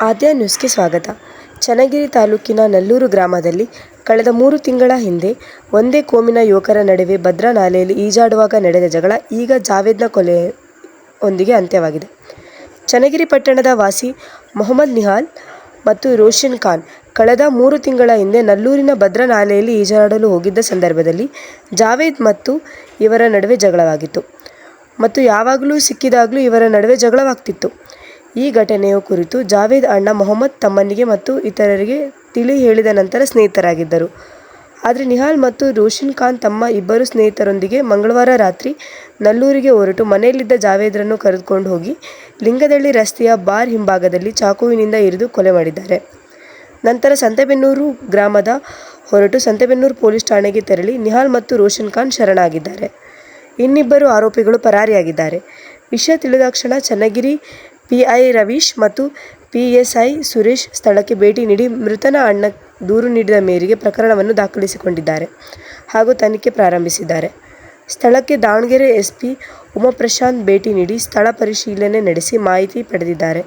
ಆದ್ಯ ನ್ಯೂಸ್ಗೆ ಸ್ವಾಗತ. ಚನ್ನಗಿರಿ ತಾಲೂಕಿನ ನಲ್ಲೂರು ಗ್ರಾಮದಲ್ಲಿ ಕಳೆದ ಮೂರು ತಿಂಗಳ ಹಿಂದೆ ಒಂದೇ ಕೋಮಿನ ಯುವಕರ ನಡುವೆ ಭದ್ರಾ ನಾಲೆಯಲ್ಲಿ ಈಜಾಡುವಾಗ ನಡೆದ ಜಗಳ ಈಗ ಜಾವೇದ್ನ ಕೊಲೆಯೊಂದಿಗೆ ಅಂತ್ಯವಾಗಿದೆ. ಚನ್ನಗಿರಿ ಪಟ್ಟಣದ ವಾಸಿ ಮೊಹಮ್ಮದ್ ನಿಹಾಲ್ ಮತ್ತು ರೋಷನ್ ಖಾನ್ ಕಳೆದ ಮೂರು ತಿಂಗಳ ಹಿಂದೆ ನಲ್ಲೂರಿನ ಭದ್ರಾ ನಾಲೆಯಲ್ಲಿ ಈಜಾಡಲು ಹೋಗಿದ್ದ ಸಂದರ್ಭದಲ್ಲಿ ಜಾವೇದ್ ಮತ್ತು ಇವರ ನಡುವೆ ಜಗಳವಾಗಿತ್ತು. ಮತ್ತು ಯಾವಾಗಲೂ ಸಿಕ್ಕಿದಾಗಲೂ ಇವರ ನಡುವೆ ಜಗಳವಾಗ್ತಿತ್ತು. ಈ ಘಟನೆಯ ಕುರಿತು ಜಾವೇದ್ ಅಣ್ಣ ಮೊಹಮ್ಮದ್ ತಮ್ಮನಿಗೆ ಮತ್ತು ಇತರರಿಗೆ ತಿಳಿ ಹೇಳಿದ ನಂತರ ಸ್ನೇಹಿತರಾಗಿದ್ದರು. ಆದರೆ ನಿಹಾಲ್ ಮತ್ತು ರೋಷನ್ ಖಾನ್ ತಮ್ಮ ಇಬ್ಬರು ಸ್ನೇಹಿತರೊಂದಿಗೆ ಮಂಗಳವಾರ ರಾತ್ರಿ ನಲ್ಲೂರಿಗೆ ಹೊರಟು ಮನೆಯಲ್ಲಿದ್ದ ಜಾವೇದ್ರನ್ನು ಕರೆದುಕೊಂಡು ಹೋಗಿ ಲಿಂಗದಳ್ಳಿ ರಸ್ತೆಯ ಬಾರ್ ಹಿಂಭಾಗದಲ್ಲಿ ಚಾಕುವಿನಿಂದ ಇರಿದು ಕೊಲೆ ಮಾಡಿದ್ದಾರೆ. ನಂತರ ಸಂತೆಬೆನ್ನೂರು ಗ್ರಾಮದ ಹೊರಟು ಸಂತೆಬೆನ್ನೂರು ಪೊಲೀಸ್ ಠಾಣೆಗೆ ತೆರಳಿ ನಿಹಾಲ್ ಮತ್ತು ರೋಷನ್ ಖಾನ್ ಶರಣಾಗಿದ್ದಾರೆ. ಇನ್ನಿಬ್ಬರು ಆರೋಪಿಗಳು ಪರಾರಿಯಾಗಿದ್ದಾರೆ. ವಿಷಯ ತಿಳಿದಾಕ್ಷಣ ಚನ್ನಗಿರಿ ಪಿಐ ರವೀಶ್ ಮತ್ತು ಪಿಎಸ್ಐ ಸುರೇಶ್ ಸ್ಥಳಕ್ಕೆ ಭೇಟಿ ನೀಡಿ ಮೃತನ ಅಣ್ಣ ದೂರು ನೀಡಿದ ಮೇರೆಗೆ ಪ್ರಕರಣವನ್ನು ದಾಖಲಿಸಿಕೊಂಡಿದ್ದಾರೆ ಹಾಗೂ ತನಿಖೆ ಪ್ರಾರಂಭಿಸಿದ್ದಾರೆ. ಸ್ಥಳಕ್ಕೆ ದಾವಣಗೆರೆ ಎಸ್ಪಿ ಉಮಾಪ್ರಶಾಂತ್ ಭೇಟಿ ನೀಡಿ ಸ್ಥಳ ಪರಿಶೀಲನೆ ನಡೆಸಿ ಮಾಹಿತಿ ಪಡೆದಿದ್ದಾರೆ.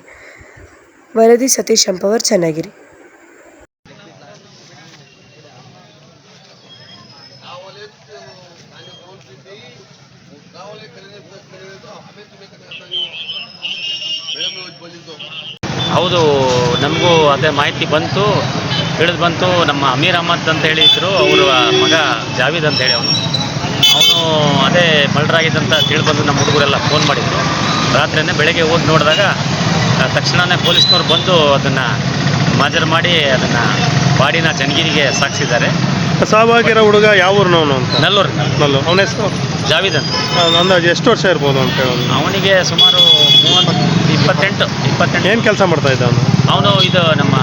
ವರದಿ ಸತೀಶ್ ಅಂಪವರ್ ಚನ್ನಗಿರಿ. ಹೌದು ನಮಗೂ ಅದೇ ಮಾಹಿತಿ ಬಂತು ತಿಳಿದು ಬಂತು. ನಮ್ಮ ಅಮೀರ್ ಅಹಮದ್ ಅಂತ ಹೇಳಿದ್ರು ಅವರ ಮಗ ಜಾವೀದ್ ಅಂತ ಹೇಳಿ ಅವನು. ಅವನು ಅದೇ ಮಲ್ಡ್ರಾಗಿದ್ದಂತ ತಿಳಿದು ಬಂದು ನಮ್ಮ ಹುಡುಗರೆಲ್ಲ ಫೋನ್ ಮಾಡಿದ್ರು. ರಾತ್ರಿಯೇ ಬೆಳಗ್ಗೆ ಹೋಗಿ ನೋಡಿದಾಗ ತಕ್ಷಣವೇ ಪೊಲೀಸ್ನವ್ರು ಬಂದು ಅದನ್ನು ಮಾಜರ್ ಮಾಡಿ ಅದನ್ನು ಬಾಡಿನ ಜನಗಿರಿಗೆ ಸಾಗಿಸಿದ್ದಾರೆ ಸಾವಾಗಿರೋ ಹುಡುಗ ಯಾವ ಊರಿನವನು ಅಂತ? ನಲ್ಲೂರು. ನಲ್ಲೂರು. ಅವನ ಹೆಸರು? ಜಾವೀದ್ ಅಂತ. ಅಂದಾಜು ಎಷ್ಟು ವರ್ಷ ಇರ್ಬೋದು ಅಂತ ಹೇಳೋದು? ಅವನಿಗೆ ಸುಮಾರು ಮೂವತ್ತು ಇಪ್ಪತ್ತೆಂಟು ಇಪ್ಪತ್ತೆಂಟು. ಏನು ಕೆಲಸ ಮಾಡ್ತಾ ಇದ್ದ ಅವನು? ಅವನು ಇದು ನಮ್ಮ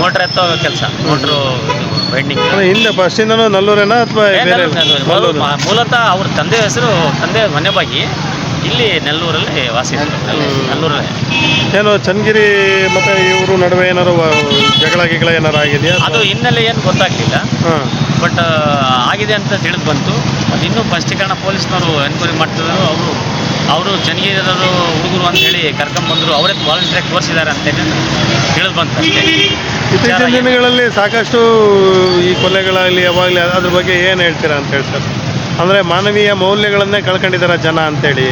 ಮೋಟ್ರ್ ಎತ್ತೋ ಕೆಲಸ ಮೋಟ್ರು ವೈಂಡಿಂಗ್ ಹಿಂದೆ ಫಸ್ಟಿಂದನೂ ನಲ್ಲೂರೇನಾ ಅಥವಾ ಬೇರೆ ಮೂಲತಃ ಅವ್ರ ತಂದೆ ಹೆಸರು ತಂದೆ ಮನೆ ಬಾಗಿ ಇಲ್ಲಿ ನೆಲ್ಲೂರಲ್ಲಿ ವಾಸಿ ನೆಲ್ಲೂರಲ್ಲಿ. ಏನು ಚನ್ನಗಿರಿ ಮತ್ತೆ ಇವರು ನಡುವೆ ಏನಾರು ಜಗಳ ಗಿಗಳ ಏನಾರು ಆಗಿದೆಯಾ ಅದು ಹಿನ್ನೆಲೆ ಏನು ಗೊತ್ತಾಗ್ಲಿಲ್ಲ. ಬಟ್ ಆಗಿದೆ ಅಂತ ತಿಳಿದು ಬಂತು. ಅದು ಇನ್ನೂ ಫಸ್ಟೀಕರಣ ಪೊಲೀಸ್ನವರು ಎನ್ಕ್ವೈರಿ ಮಾಡ್ತಿದ್ರು ಅವರು ಅವರು ಚನ್ನಗಿರಿಯವರು ಹುಡುಗರು ಅಂತ ಹೇಳಿ ಕರ್ಕೊಂಬಂದರು ಅವರೇ ವಾಲಂಟಿಯರ್ ತೋರಿಸಿದ್ದಾರೆ ಅಂತೇಳಿ ತಿಳಿದು ಬಂತು ಇತ್ತೀಚಿನ ದಿನಗಳಲ್ಲಿ ಸಾಕಷ್ಟು ಈ ಕೊಲೆಗಳಾಗಲಿ ಯಾವಾಗಲಿ ಅದ್ರ ಬಗ್ಗೆ ಏನು ಹೇಳ್ತೀರಾ ಅಂತ ಹೇಳಿ ಸರ್ ಅಂದರೆ ಮಾನವೀಯ ಮೌಲ್ಯಗಳನ್ನೇ ಕಳ್ಕೊಂಡಿದ್ದಾರೆ ಜನ ಅಂತೇಳಿ.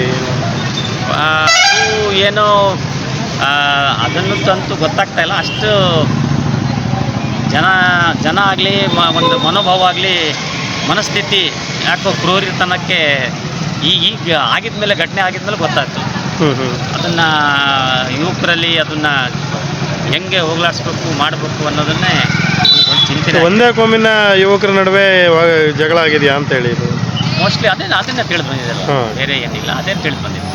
ಏನೋ ಅದನ್ನು ಅಂತೂ ಗೊತ್ತಾಗ್ತಾ ಇಲ್ಲ. ಅಷ್ಟು ಜನ ಜನ ಆಗಲಿ ಒಂದು ಮನೋಭಾವ ಆಗಲಿ ಮನಸ್ಥಿತಿ ಯಾಕೋ ಕ್ರೂರಿತನಕ್ಕೆ ಈ ಈಗ ಆಗಿದ್ಮೇಲೆ ಘಟನೆ ಆಗಿದ್ಮೇಲೆ ಗೊತ್ತಾಯ್ತು. ಹ್ಞೂ ಹ್ಞೂ ಅದನ್ನು ಯುವಕರಲ್ಲಿ ಅದನ್ನು ಹೆಂಗೆ ಹೋಗ್ಲಾಡಿಸ್ಬೇಕು ಮಾಡಬೇಕು ಅನ್ನೋದನ್ನೇ ಒಂದು ಚಿಂತನೆ ಒಂದೇ ಕೋಮಿನ ಯುವಕರ ನಡುವೆ ಜಗಳ ಆಗಿದೆಯಾ ಅಂತೇಳಿ ಇದು. ಮೋಸ್ಟ್ಲಿ ಅದೇ ಅದನ್ನೇ ತಿಳಿದು ಬಂದಿದೆ ಬೇರೆ ಏನಿಲ್ಲ ಅದೇ ತಿಳಿದು ಬಂದಿದೆ